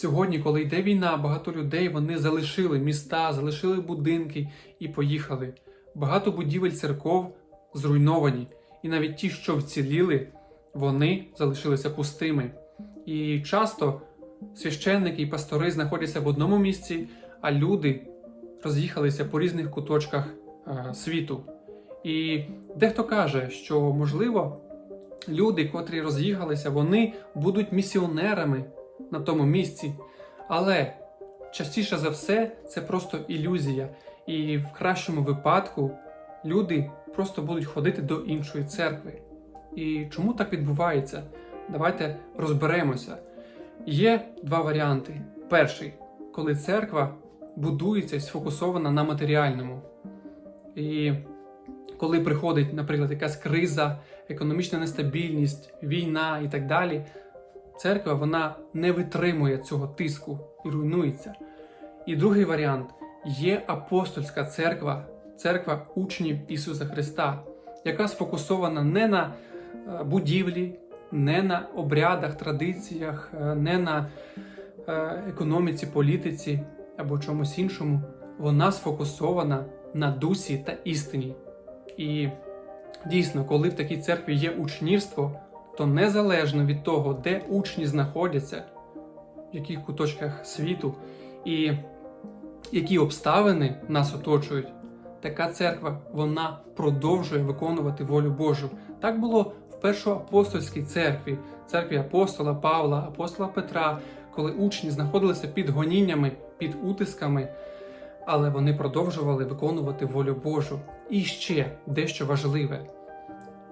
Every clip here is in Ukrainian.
Сьогодні, коли йде війна, багато людей вони залишили міста, залишили будинки і поїхали. Багато будівель церков зруйновані, і навіть ті, що вціліли, вони залишилися пустими. І часто священники і пастори знаходяться в одному місці, а люди роз'їхалися по різних куточках е, світу. І дехто каже, що можливо люди, котрі роз'їхалися, вони будуть місіонерами на тому місці. Але частіше за все це просто ілюзія. І в кращому випадку люди просто будуть ходити до іншої церкви. І чому так відбувається? Давайте розберемося. Є два варіанти. Перший, коли церква будується і сфокусована на матеріальному. І коли приходить, наприклад, якась криза, економічна нестабільність, війна і так далі, церква вона не витримує цього тиску і руйнується. І другий варіант є апостольська церква, церква учнів Ісуса Христа, яка сфокусована не на е, будівлі, не на обрядах, традиціях, е, не на е, економіці, політиці або чомусь іншому. Вона сфокусована на дусі та істині. І дійсно, коли в такій церкві є учнівство, то незалежно від того, де учні знаходяться, в яких куточках світу, і які обставини нас оточують, така церква вона продовжує виконувати волю Божу. Так було в першоапостольській церкві, церкві апостола Павла, апостола Петра, коли учні знаходилися під гоніннями, під утисками, але вони продовжували виконувати волю Божу. І ще дещо важливе.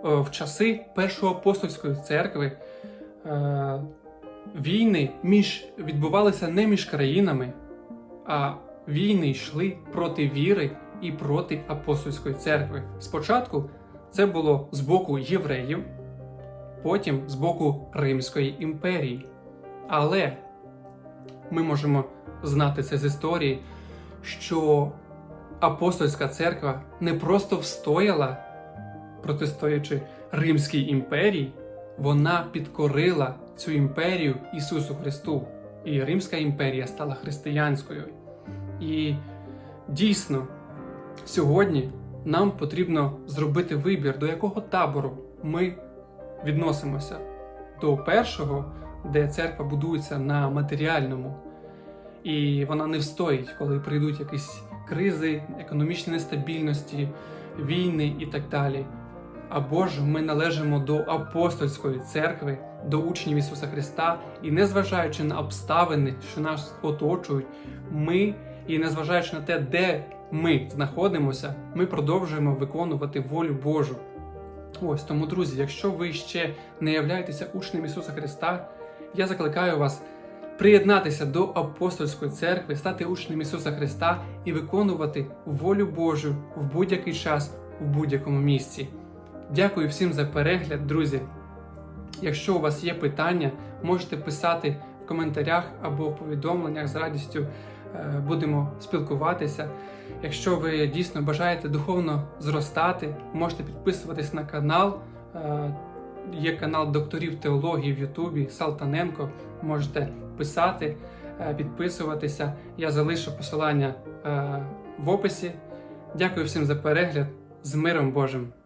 Е, В часи першоапостольської церкви е, війни між, відбувалися не між країнами, а війни йшли проти віри і проти апостольської церкви. Спочатку це було з боку євреїв, потім з боку Римської імперії. Але ми можемо знати це з історії, що апостольська церква не просто встояла, протистоячи Римській імперії, вона підкорила цю імперію Ісусу Христу. І Римська імперія стала християнською. І дійсно, сьогодні нам потрібно зробити вибір, до якого табору ми відносимося. До першого, де церква будується на матеріальному, і вона не встоїть, коли прийдуть якісь кризи, економічні нестабільності, війни і так далі. Або ж ми належимо до апостольської церкви, до учнів Ісуса Христа, і незважаючи на обставини, що нас оточують, ми, і незважаючи на те, де ми знаходимося, ми продовжуємо виконувати волю Божу. Ось тому, друзі, якщо ви ще не являєтеся учнем Ісуса Христа, я закликаю вас приєднатися до апостольської церкви, стати учнем Ісуса Христа і виконувати волю Божу в будь-який час, в будь-якому місці. Дякую всім за перегляд, друзі. Якщо у вас є питання, можете писати в коментарях або в повідомленнях з радістю е, будемо спілкуватися. Якщо ви дійсно бажаєте духовно зростати, можете підписуватись на канал. Е, Є канал докторів теології в Ютубі Салтаненко. Можете писати, е, підписуватися. Я залишу посилання в описі. Дякую всім за перегляд з миром Божим!